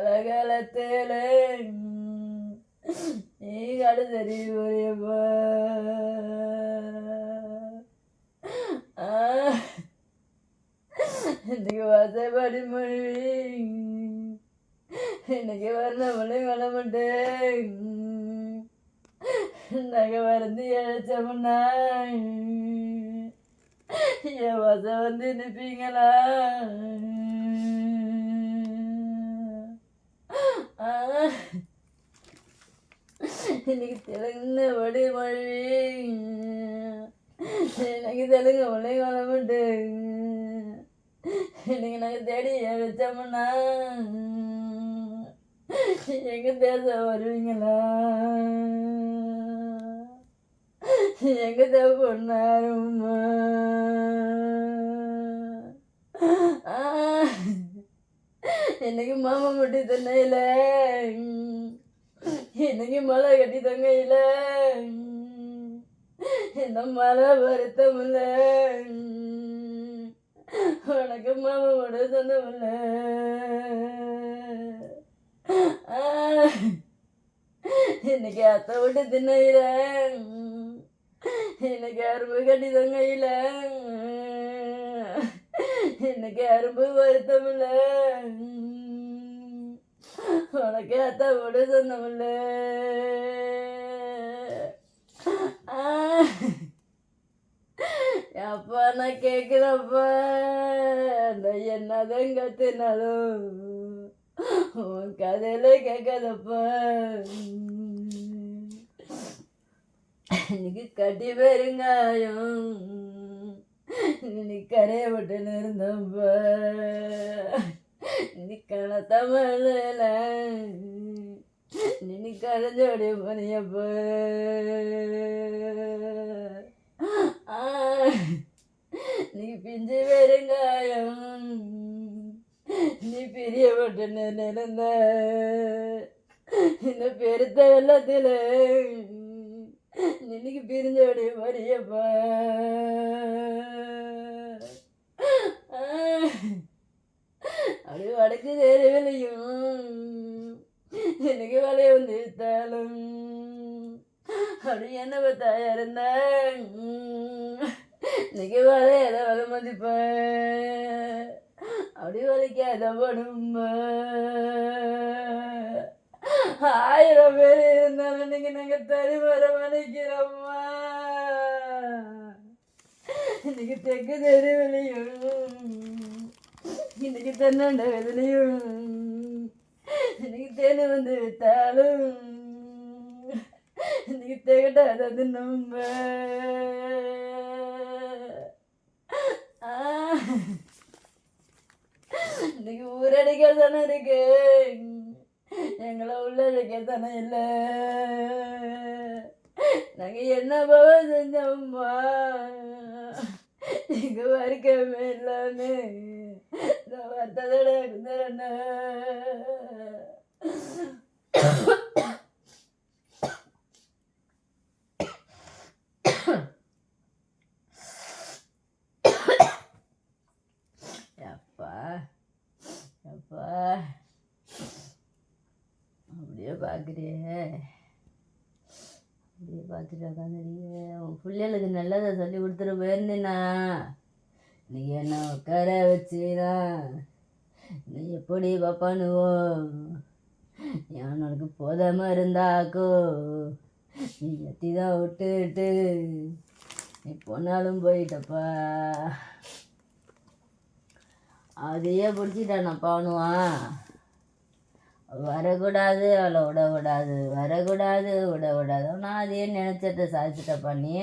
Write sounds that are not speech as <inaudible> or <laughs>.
காலகாலத்தில் நீ கடுதறி போறியப்பா இன்னைக்கு வாசப்படி மொழி இன்னைக்கு வரணும்னு வர மாட்டேன் நகை வரந்து இழைச்சோம்னா என் வசம் வந்து நிற்பீங்களா எனக்கு தெலுங்கு வடி மொழி எனக்கு தெலுங்கு மொழி வளமுண்டு எனக்கு நாங்கள் தேடி வச்சோம்னா எங்கள் தேச வருவீங்களா எங்க தேவ பொண்ணாருமா எனக்கு மாமா மட்டும் தண்ணையில? <laughs> இன்னைக்கு மழை கட்டி தங்கையில. <laughs> இந்த மழை வருத்தமில்ல. <laughs> உனக்கு மாமாவோட சொந்தம் இல்ல இன்னைக்கு அத்தை விட்டு தின்னையில இன்னைக்கு அரும்பு கட்டி தங்கையில. இன்னைக்கு அரும்பு வருத்தமில்ல. உனக்கு அத்தை விட சொந்தமில்ல அப்பா நான் கேட்குறப்ப அந்த என்னதான் கத்துனாலும் உன் கதையில கேட்காதப்ப. இன்னைக்கு கட்டி பெருங்காயம் இன்னைக்கு கரையை விட்டு இருந்தப்பா. இன்னைக்கு கணத்தமிழ்ல கரைஞ்சோடி மணியப்பா நீ பிஞ்சு பெருங்காயம் நீ பிரியப்பட்டு நிறந்த. இந்த பெருத்த வெள்ளத்தில் இன்னைக்கு பிரிஞ்சோடி மரியப்பா அது வடக்கு தெருவிலையும் எனக்கு வலைய வந்து வித்தாலும் அப்படி என்ன பார்த்தா இருந்த இன்னைக்கு வலையில வலை மதிப்ப. அப்படி வலிக்காத படும். ஆயிரம் பேர் இருந்தாலும் இன்னைக்கு நாங்கள் தனி வர இன்னைக்கு தெற்கு தெருவிலையும். இன்னைக்கு தென்னண்ட வேதனையும் இன்னைக்கு தேனு வந்து வித்தாலும் இன்னைக்கு திகட்டாதது நம்ப. இன்னைக்கு ஊரடிக்க தானே இருக்கு. எங்களை உள்ளடிக்க தானே இல்லை. நாங்கள் என்ன பவம் செஞ்சோம்மா எங்க வரைக்கமே இல்லாமே நான் வந்ததோட இருந்தேன் அப்பா அப்பா அப்படியே பார்க்குறியே அப்படியே பார்த்துட்டு உட்காந்துருக்கீங்க உன் பிள்ளைகளுக்கு நல்லதை சொல்லி கொடுத்துட்டு போயிருந்தேனா. நீ என்ன உட்கார வச்சுனா நீ எப்படி பாப்பானுவோ உனக்கு போதாமல் இருந்தாக்கோ நீ எத்தி தான் விட்டுட்டு நீ போனாலும் போயிட்டப்பா. அதையே பிடிச்சிட்டான் பானுவான் வரக்கூடாது அவளை விடக்கூடாது வரக்கூடாது விடக்கூடாது நான் அதையே நினச்சிட்டு சாதிச்சிட்டப்பா நீ